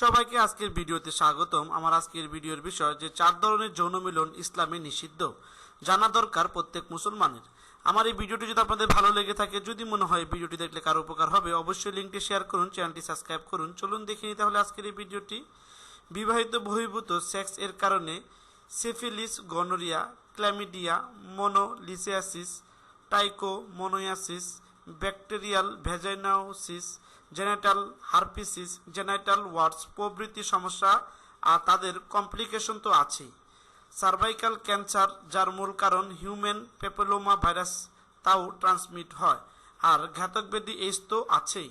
সবাইকে আজকের ভিডিওতে স্বাগতম। আমার আজকের ভিডিওর বিষয় যে চার ধরনের যৌন মিলন ইসলামে নিষিদ্ধ। জানা দরকার প্রত্যেক মুসলমানের। আমার এই ভিডিওটি যদি আপনাদের ভালো লেগে থাকে, যদি মনে হয় ভিডিওটি দেখলে কারও উপকার হবে, অবশ্যই লিঙ্কটি শেয়ার করুন, চ্যানেলটি সাবস্ক্রাইব করুন। চলুন দেখে নিই তাহলে আজকের এই ভিডিওটি। বিবাহিত বহির্ভূত সেক্স এর কারণে syphilis, gonorrhoea, chlamydia, moniliasis trichomoniasis bacterial vaginosis genital herpes genital warts প্রভৃতি সমস্যা, আর তাদের কমপ্লিকেশন তো আছেই। সার্ভাইকাল ক্যান্সার, যার মূল কারণ হিউম্যান পেপেলোমা ভাইরাস, তাও ট্রান্সমিট হয়, আর ঘাতক ব্যাধি এইস তো আছেই।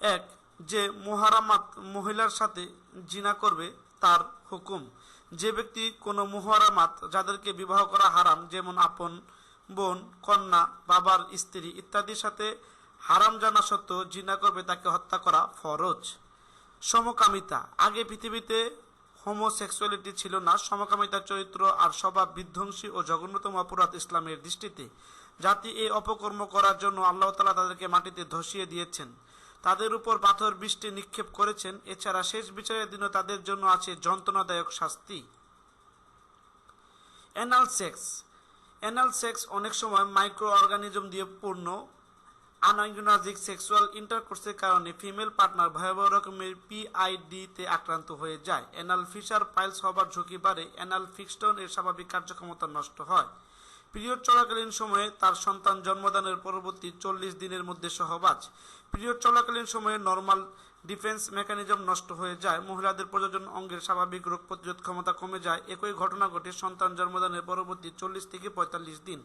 এক, যে মোহারামাত মহিলার সাথে জিনা করবে, তার হুকুম। যে ব্যক্তি কোনো মোহারামাত যাদেরকে বিবাহ করা হারাম, যেমন আপন বোন, কন্যা, বাবার স্ত্রী ইত্যাদির সাথে হারাম জানা সত্ত্বেও জিনা করবে তাকে হত্যা করা ফরজ। সমকামিতা। আগে পৃথিবীতে হোমোসেক্সুয়ালিটি ছিল না। সমকামিতার চরিত্র আর স্বভাব বিধ্বংসী ও জঘন্যতম অপরাধ ইসলামের দৃষ্টিতে। জাতি এই অপকর্ম করার জন্য আল্লাহ তালা তাদেরকে মাটিতে ধসিয়ে দিয়েছেন। তাদের উপর পাথর বৃষ্টি নিক্ষেপ করেছেন। এছাড়া শেষ বিচারের দিনও তাদের জন্য আছে যন্ত্রণাদায়ক শাস্তি। অ্যানাল সেক্স অ্যানাল সেক্স অনেক সময় মাইক্রো অর্গানিজম দিয়ে পূর্ণ। আনাইগোনাজিক সেক্সুয়াল ইন্টারকোর্সের কারণে ফিমেল পার্টনার ভয়াবহ রকমের পিআইডিতে আক্রান্ত হয়ে যায়। অ্যানাল ফিশার পাইলস হবার ঝুঁকি বাড়ে। অ্যানাল ফিক্সটন এর স্বাভাবিক কার্যক্ষমতা নষ্ট হয়। পিরিয়ড চলাকালীন সময়ে তার সন্তান জন্মদানের পরবর্তী চল্লিশ দিনের মধ্যে সহবাজ পিরিয়ড চলাকালীন সময়ে নর্মাল ডিফেন্স মেকানিজম নষ্ট হয়ে যায়। মহিলাদের প্রযোজন অঙ্গের স্বাভাবিক রোগ প্রতিরোধ ক্ষমতা কমে যায়। একই ঘটনা ঘটে সন্তান জন্মদানের পরবর্তী চল্লিশ থেকে পঁয়তাল্লিশ দিন।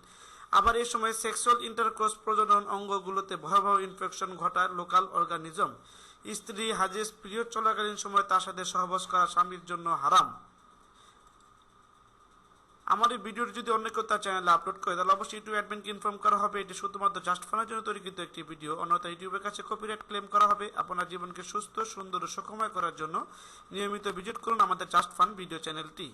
আবার এই সময় সেক্সুয়াল ইন্টারক্রস প্রজনন অঙ্গগুলোতে ভয়াবহ ইনফেকশন ঘটায় লোকাল অর্গানিজম। স্ত্রী হাজিস পিরিয়ড চলাকালীন সময় তার সাথে সহবাস করা স্বামীর জন্য হারাম। আমার এই ভিডিওটি যদি অন্য কেউ তার চ্যানেলে আপলোড করে, তাহলে অবশ্যই ইউটিউব অ্যাডমিনকে ইনফর্ম করা হবে। এটি শুধুমাত্র জাস্ট ফানের জন্য তৈরি তৈরিকৃত একটি ভিডিও অন্যথা ইউটিউবের কাছে কপিরাইট ক্লেম করা হবে। আপনার জীবনকে সুস্থ, সুন্দর ও সুখময় করার জন্য নিয়মিত ভিজিট করুন আমাদের জাস্ট ফান ভিডিও চ্যানেলটি